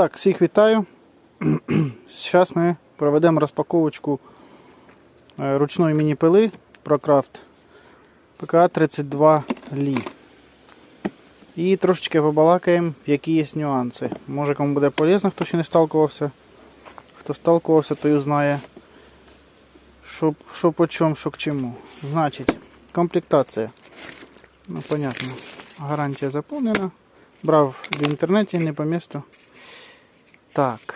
Так, всіх вітаю. Зараз ми проведемо розпаковочку е, ручної міні-пили ProCraft PK32 Li. І трошечки побалакаємо, які є нюанси. Може кому буде полезно, хто ще не сталкувався. Хто сталкувався, той узнає, що, що по чому, що к чому. Значить, комплектація. Ну, понятно. Гарантія заповнена. Брав в інтернеті, не по місту. Так.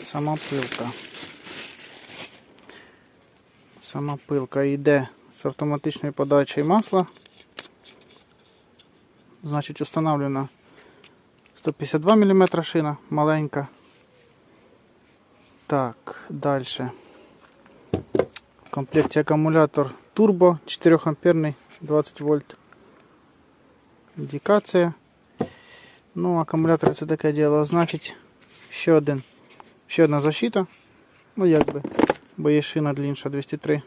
Сама пилка. Сама пилка йде з автоматичною подачею масла. Значить, установлена 152 мм шина, маленька. Так, далі. В комплекті акумулятор турбо 4 амперний 20 вольт. Індикація. Ну, акумулятор це таке діло. Значить, ще один. Ще одна защита. Ну, якби. Бо є шина длінша 203.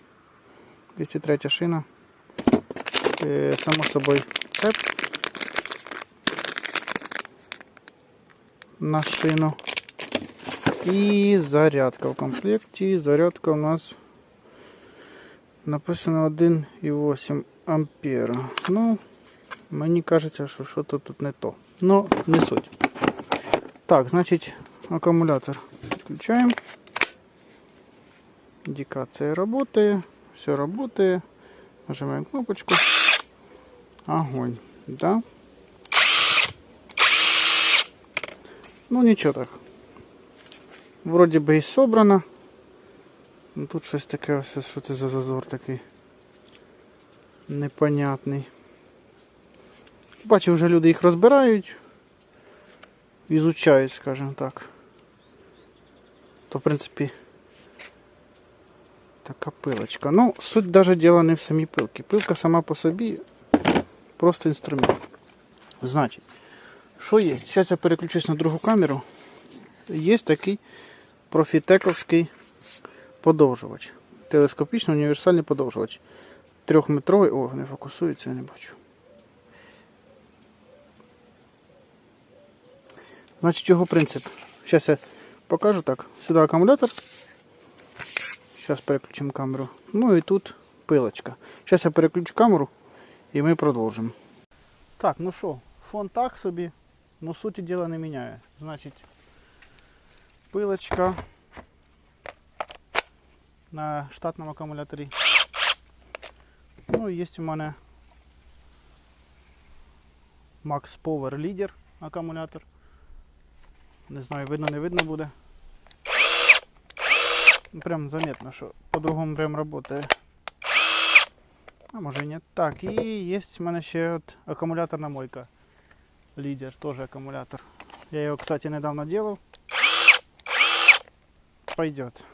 203 шина. Е, само собою цеп. На шину. І зарядка в комплекті. Зарядка у нас написано 1,8 ампера. Ну, мені кажеться, що щось тут не то. Ну, не суть. Так, значить, аккумулятор включаем. Индикация работает. Все работает. Нажимаем кнопочку. Огонь. Да. Ну нічого так. Вроді би і собрано. Ну, Тут щось таке, що це за зазор такий непонятний. Бачу, вже люди їх розбирають, ізучають, скажімо так. То, в принципі, така пилочка. Ну, суть даже діла не в самій пилці. Пилка сама по собі просто інструмент. Значить, що є? Зараз я переключусь на другу камеру. Є такий профітековський подовжувач. Телескопічний універсальний подовжувач. Трьохметровий. О, не фокусується, я не бачу. Значить його принцип. Зараз я покажу так. Сюди акумулятор. Зараз переключимо камеру. Ну і тут пилочка. Зараз я переключу камеру і ми продовжимо. Так, ну що, фон так собі, но суті діла не міняє. Значить, пилочка на штатному акумуляторі. Ну і є у мене Max Power Leader акумулятор. Не знаю, видно, не видно буде. Ну, Прям заметно, що по-другому прям работає. А може і ні. Так, і є в мене ще от акумуляторна мойка. Лідер, теж акумулятор. Я його, кстати, недавно делал. Пойдет.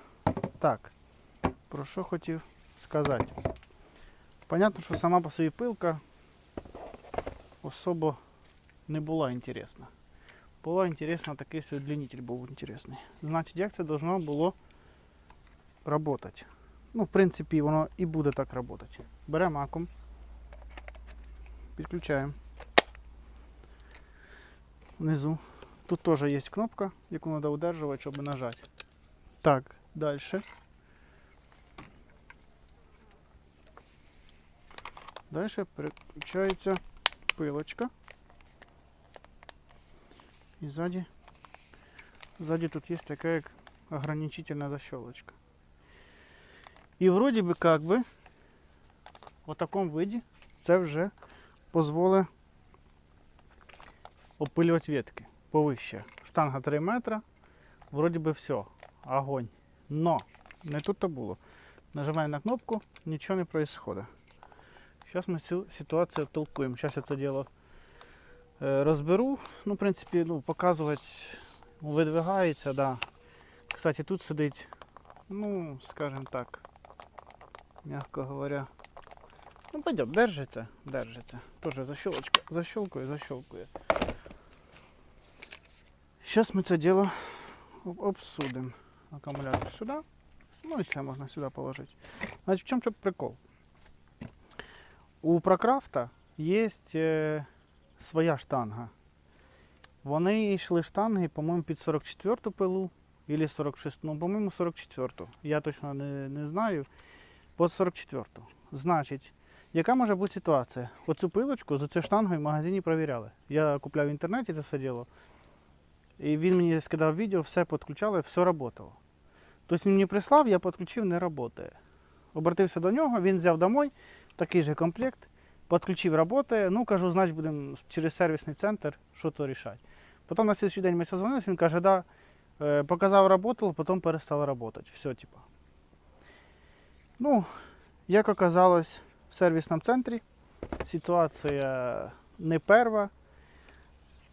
Так. Про що хотів сказати? Понятно, що сама по собі пилка особо не була інтересна. Була інтересна, такий свій удлінитель був інтересний. Значить, як це должно було працювати? Ну, в принципі, воно і буде так працювати. Беремо акум, підключаємо. Внизу. Тут теж є кнопка, яку треба удержувати, щоб нажати. Так, далі. Далі переключається пилочка. И сзади, сзади тут есть такая ограничительная защелочка. И вроде бы как бы в такому виді це вже дозволить опилювати ветки повище. Штанга 3 метра, вроді би все, огонь. Но не тут то було. Нажимаємо на кнопку, нічого не происходит. Зараз ми цю ситуацію втолкуємо. Зараз я це діло розберу. Ну, в принципі, ну, показувати видвигається, да. Кстати, тут сидить, ну, скажімо так, м'яко говоря. Ну, пойдем, держиться, держиться. Тоже защелочка, защелкує, защелкує. Зараз ми це діло об- обсудимо. Акумулятор сюди. Ну і це можна сюди положити. Значить, в чому прикол? У прокрафта є е, своя штанга. Вони йшли штанги, по-моєму, під 44-ту пилу, або 46, ну, по-моєму, 44-ту. Я точно не, не знаю. По 44-ту. Значить, яка може бути ситуація? Оцю пилочку за цією штангою в магазині перевіряли. Я купляв в інтернеті це все діло. І він мені скидав відео, все підключали, все працювало. Тобто він мені прислав, я підключив, не працює. Обратився до нього, він взяв домой такий же комплект, підключив, працює. Ну, кажу, значить будемо через сервісний центр що то рішати. Потім на слідчий день ми созвонилися, він каже, да, е, показав, работал, потім перестав працювати. Все, типа. Ну, як оказалось, в сервісному центрі ситуація не перва.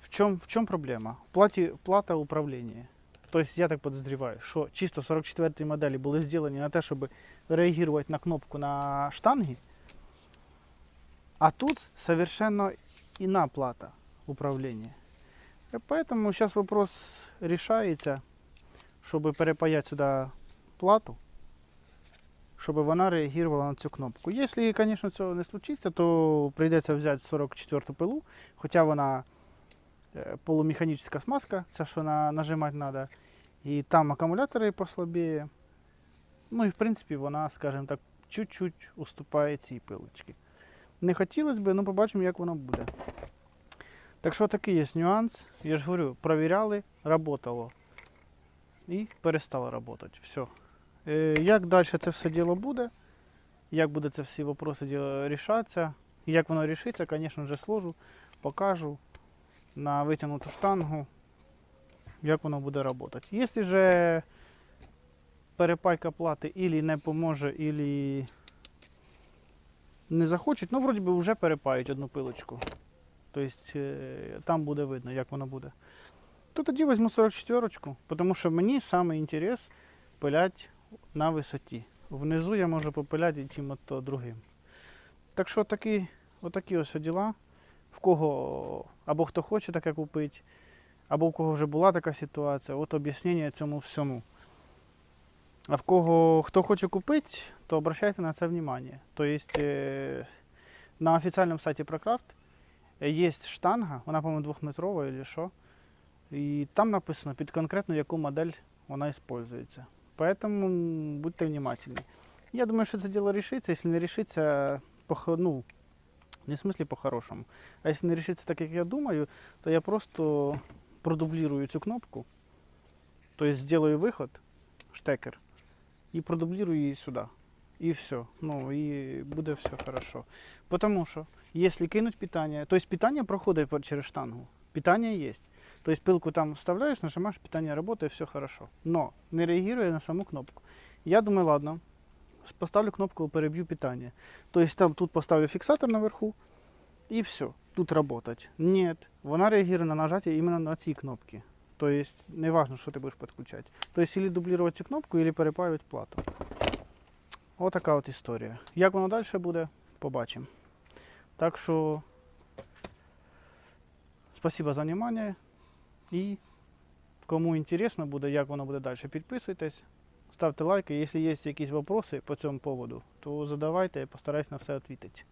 В чому в чому проблема? Платі, плата управління. Тобто, я так подозріваю, що чисто 44 моделі були зроблені на те, щоб реагувати на кнопку на штанги, а тут совершенно іна плата управління. І Поэтому зараз вопрос решається, щоб перепаяти сюди плату, щоб вона реагувала на цю кнопку. Якщо, звісно, цього не случиться, то прийдеться взяти 44 пилу, хоча вона полумеханічна смазка, це що на, нажимати треба. І там акумулятори послабіє. Ну і в принципі вона, скажімо так, чуть-чуть уступає цій пилочці. Не хотілося б, ну побачимо, як воно буде. Так що такий є нюанс. Я ж говорю, провіряли, работало. І перестало працювати. Все. Як далі це все діло буде? Як буде це всі вопроси рішатися? Як воно рішиться, звісно вже сложу, покажу на витягнуту штангу, як воно буде працювати. Якщо же перепайка плати ілі не поможе, ілі не захочуть, ну вроді би вже перепають одну пилочку. Тобто е, там буде видно, як воно буде. То тоді візьму 44-ку, тому що мені саме інтерес пилять на висоті. Внизу я можу попиляти чим-то другим. Так що такі, отакі ось діла. В кого або хто хоче таке купити, або в кого вже була така ситуація, от об'яснення цьому всьому. А в кого хто хоче купити, то обращайте на це внимание. Тобто е, на офіційному сайті ProCraft є штанга, вона, по-моєму, двохметрова або що. І там написано під конкретно яку модель вона використовується. Поэтому будьте внимательны. Я думаю, що це діло рішиться. Якщо не рішиться, по, ну, не в смысле по-хорошому. А якщо не рішиться так, як я думаю, то я просто продублірую цю кнопку. Тобто зроблю виход, штекер, і продублірую її сюди. І все. Ну, і буде все хорошо. Потому що, якщо кинуть питання, то есть питання проходить через штангу. Питання є. То есть пилку там вставляєш, нажимаєш, питання працює, все хорошо. Но не реагує на саму кнопку. Я думаю, ладно, поставлю кнопку, переб'ю питання. То есть там тут поставлю фіксатор наверху, і все, тут работать. Нет, вона реагує на нажаття іменно на ці кнопки. То есть не важно, що ти будеш підключати. То есть или дублювати цю кнопку, или перепаювати плату. Отака от історія. Як воно далі буде, побачимо. Так що спасибо за внимание. І кому інтересно буде, як воно буде далі, підписуйтесь, ставте лайки. Якщо є якісь вопроси по цьому поводу, то задавайте, я постараюсь на все відповідати.